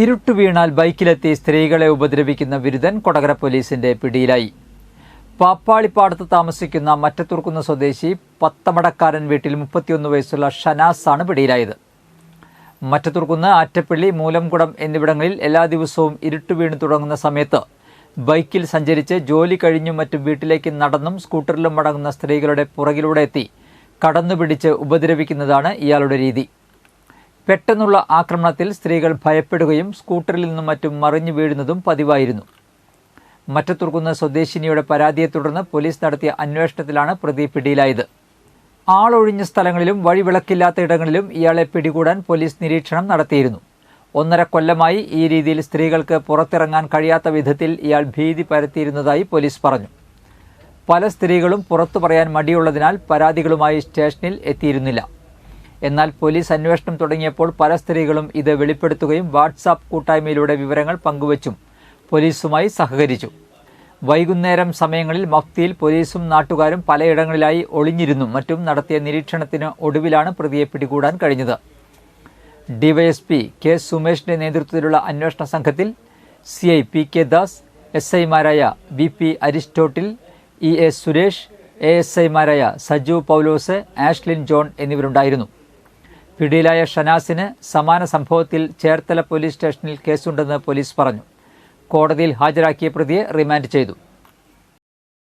ഇരുട്ടു വീണാൽ ബൈക്കിലെത്തി സ്ത്രീകളെ ഉപദ്രവിക്കുന്ന ബിരുദൻ കൊടകര പോലീസിന്റെ പിടിയിലായി. പാപ്പാളിപ്പാടത്ത് താമസിക്കുന്ന മറ്റത്തുർക്കുന്ന സ്വദേശി പത്തമടക്കാരൻ വീട്ടിൽ മുപ്പത്തിയൊന്ന് വയസ്സുള്ള ഷനാസാണ് പിടിയിലായത്. മറ്റത്തുർക്കുന്ന് ആറ്റപ്പള്ളി മൂലംകുടം എന്നിവിടങ്ങളിൽ എല്ലാ ദിവസവും ഇരുട്ടു വീണ് തുടങ്ങുന്ന സമയത്ത് ബൈക്കിൽ സഞ്ചരിച്ച് ജോലി കഴിഞ്ഞും മറ്റും വീട്ടിലേക്ക് നടന്നും സ്കൂട്ടറിലും മടങ്ങുന്ന സ്ത്രീകളുടെ പുറകിലൂടെ എത്തി കടന്നുപിടിച്ച് ഉപദ്രവിക്കുന്നതാണ് ഇയാളുടെ രീതി. പെട്ടെന്നുള്ള ആക്രമണത്തിൽ സ്ത്രീകൾ ഭയപ്പെടുകയും സ്കൂട്ടറിൽ നിന്നും മറ്റും മറിഞ്ഞു വീഴുന്നതും പതിവായിരുന്നു. മറ്റത്തുറക്കുന്ന സ്വദേശിനിയുടെ പരാതിയെ തുടർന്ന് പോലീസ് നടത്തിയ അന്വേഷണത്തിലാണ് പ്രതി പിടിയിലായത്. ആളൊഴിഞ്ഞ സ്ഥലങ്ങളിലും വഴിവിളക്കില്ലാത്ത ഇടങ്ങളിലും ഇയാളെ പിടികൂടാൻ പോലീസ് നിരീക്ഷണം നടത്തിയിരുന്നു. ഒന്നര കൊല്ലമായി ഈ രീതിയിൽ സ്ത്രീകൾക്ക് പുറത്തിറങ്ങാൻ കഴിയാത്ത വിധത്തിൽ ഇയാൾ ഭീതി പരത്തിയിരുന്നതായി പോലീസ് പറഞ്ഞു. പല സ്ത്രീകളും പുറത്തു പറയാൻ മടിയുള്ളതിനാൽ പരാതികളുമായി സ്റ്റേഷനിൽ എത്തിയിരുന്നില്ല. എന്നാൽ പോലീസ് അന്വേഷണം തുടങ്ങിയപ്പോൾ പല സ്ത്രീകളും ഇത് വെളിപ്പെടുത്തുകയും വാട്സാപ്പ് കൂട്ടായ്മയിലൂടെ വിവരങ്ങൾ പങ്കുവച്ചും പോലീസുമായി സഹകരിച്ചു. വൈകുന്നേരം സമയങ്ങളിൽ മഫ്തിയിൽ പോലീസും നാട്ടുകാരും പലയിടങ്ങളിലായി ഒളിഞ്ഞിരുന്നു. മറ്റും നടത്തിയ നിരീക്ഷണത്തിന് ഒടുവിലാണ് പ്രതിയെ പിടികൂടാൻ കഴിഞ്ഞത്. ഡിവൈഎസ്പി കെ സുമേഷിന്റെ നേതൃത്വത്തിലുള്ള അന്വേഷണ സംഘത്തിൽ C I P K Das S ഐമാരായ V P Aristotle E A Suresh A S ഐമാരായ സജു പൗലോസ് ആഷ്ലിൻ ജോൺ എന്നിവരുണ്ടായിരുന്നു. പിടിയിലായ ഷനാസിന് സമാന സംഭവത്തിൽ ചേർത്തല പോലീസ് സ്റ്റേഷനിൽ കേസുണ്ടെന്ന് പോലീസ് പറഞ്ഞു. കോടതിയിൽ ഹാജരാക്കിയ പ്രതിയെ റിമാൻഡ് ചെയ്തു.